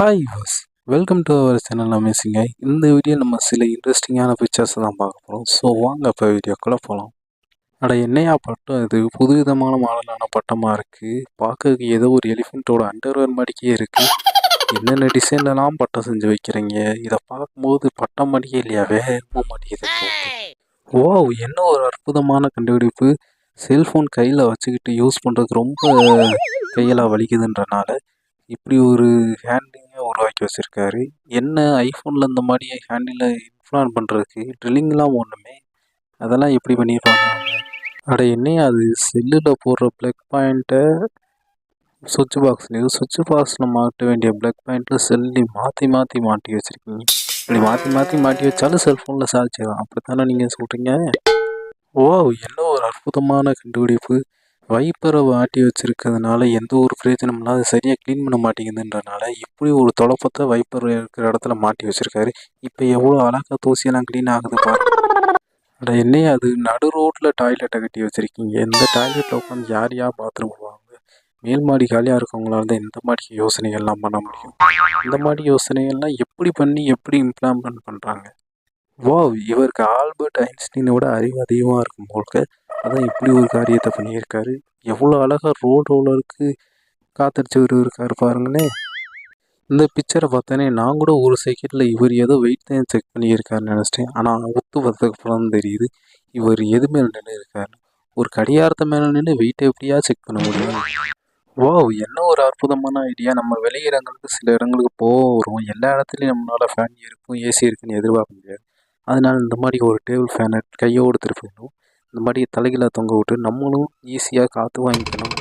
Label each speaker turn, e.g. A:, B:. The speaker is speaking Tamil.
A: ஹாய் வாஸ் வெல்கம் டு அவர் சேனல் அமேசிங்க இந்த வீடியோ நம்ம சில இன்ட்ரெஸ்டிங்கான பிக்சர்ஸ் தான் பார்க்க போகிறோம் ஸோ வாங்க இப்போ வீடியோக்குள்ளே போகலாம் அட என்னையா பட்டம் இது? புதுவிதமான மாடலான பட்டமாக இருக்குது பார்க்கறதுக்கு ஏதோ ஒரு எலிஃபெண்ட்டோட அண்டர்வேர் மாதிரிக்கே இருக்குது என்னென்ன டிசைன்லலாம் பட்டம் செஞ்சு வைக்கிறீங்க? இதை பார்க்கும்போது பட்டம் மாட்டிக்கே இல்லையா? வேகமாக மாட்டேங்குது ஓ என்ன ஒரு அற்புதமான கண்டுபிடிப்பு. செல்ஃபோன் கையில் வச்சுக்கிட்டு யூஸ் பண்ணுறதுக்கு ரொம்ப கையெல்லாம் வலிக்குதுன்றனால இப்படி ஒரு ஹேண்ட் ஹேண்டிங்கை உருவாக்கி வச்சுருக்காரு. என்ன ஐஃபோனில் இந்த மாதிரி ஹேண்டில் இன்ஃப்ளான் பண்ணுறதுக்கு ட்ரில்லிங்லாம் ஒன்றுமே அதெல்லாம் எப்படி பண்ணியிருப்பாங்க அட என்னையா அது செல்லில் போடுற ப்ளக் பாயிண்ட்டை சுவிட்ச் பாக்ஸ்லேயும் சுவிட்ச் பாக்ஸில் மாட்ட வேண்டிய ப்ளக் பாயிண்ட்டில் செல்லி மாற்றி மாற்றி மாட்டி வச்சுருக்கீங்க. இப்படி மாற்றி மாற்றி மாட்டி வச்சாலும் செல்ஃபோனில் சார்ஜ் ஆகும். அப்படி தானே நீங்கள் சொல்கிறீங்க ஓ என்ன ஒரு அற்புதமான கண்டுபிடிப்பு. வைப்பரை ஆட்டி வச்சுருக்கிறதுனால எந்த ஒரு பிரயோஜனம் இல்லாத சரியாக க்ளீன் பண்ண மாட்டேங்குதுன்றனால இப்படி ஒரு தொலைப்பத்தை வைப்பர் இருக்கிற இடத்துல மாட்டி வச்சுருக்காரு. இப்போ எவ்வளோ அழகாக தூசியெல்லாம் க்ளீன் ஆகுது பாருங்க அட என்னையா அது? நடு ரோட்டில் டாய்லெட்டை கட்டி வச்சுருக்கீங்க. இந்த டாய்லெட்டில் உட்காந்து யார் யார் பாத்ரூம் போவாங்க மேல் மாடி காலியாக இருக்கவங்களால தான் இந்த மாதிரி யோசனைகள்லாம் பண்ண முடியும். இந்த மாதிரி யோசனைகள்லாம் எப்படி பண்ணி எப்படி இம்ப்ளாமெண்ட் பண்ணுறாங்க வா இவருக்கு ஆல்பர்ட் ஐன்ஸ்டீனோட விட அறிவு அதிகமாக இருக்கும் போல்க்கு அதான் இப்படி ஒரு காரியத்தை பண்ணியிருக்காரு. எவ்வளோ அழகாக ரோடு ரோலருக்கு காத்தடிச்சவர் இருக்காரு பாருங்களே இந்த பிக்சரை பார்த்தோன்னே நான் கூட ஒரு செகண்டில் இவர் ஏதோ வெயிட் தான் செக் பண்ணியிருக்காருன்னு நினச்சிட்டேன். ஆனால் ஒத்து வர்றதுக்கு அப்புறம் தெரியுது. இவர் எது மேலே நின்று இருக்காரு ஒரு கடிகாரத்தை மேலே நின்று வெயிட்டை எப்படியா செக் பண்ண முடியும்? வா என்ன ஒரு அற்புதமான ஐடியா நம்ம வெளியிடங்களுக்கு சில இடங்களுக்கு போக வரும் எல்லா இடத்துலையும் நம்மளால் ஃபேன் இருக்கும் ஏசி இருக்குன்னு எதிர்பார்க்க முடியாது. அதனால் இந்த மாதிரி ஒரு டேபிள் ஃபேனை கையோடு திருப்பிடணும் இந்த மாதிரி தலைகளை தொங்க விட்டு நம்மளும் ஈஸியாக காற்று வாங்கிக்கணும்.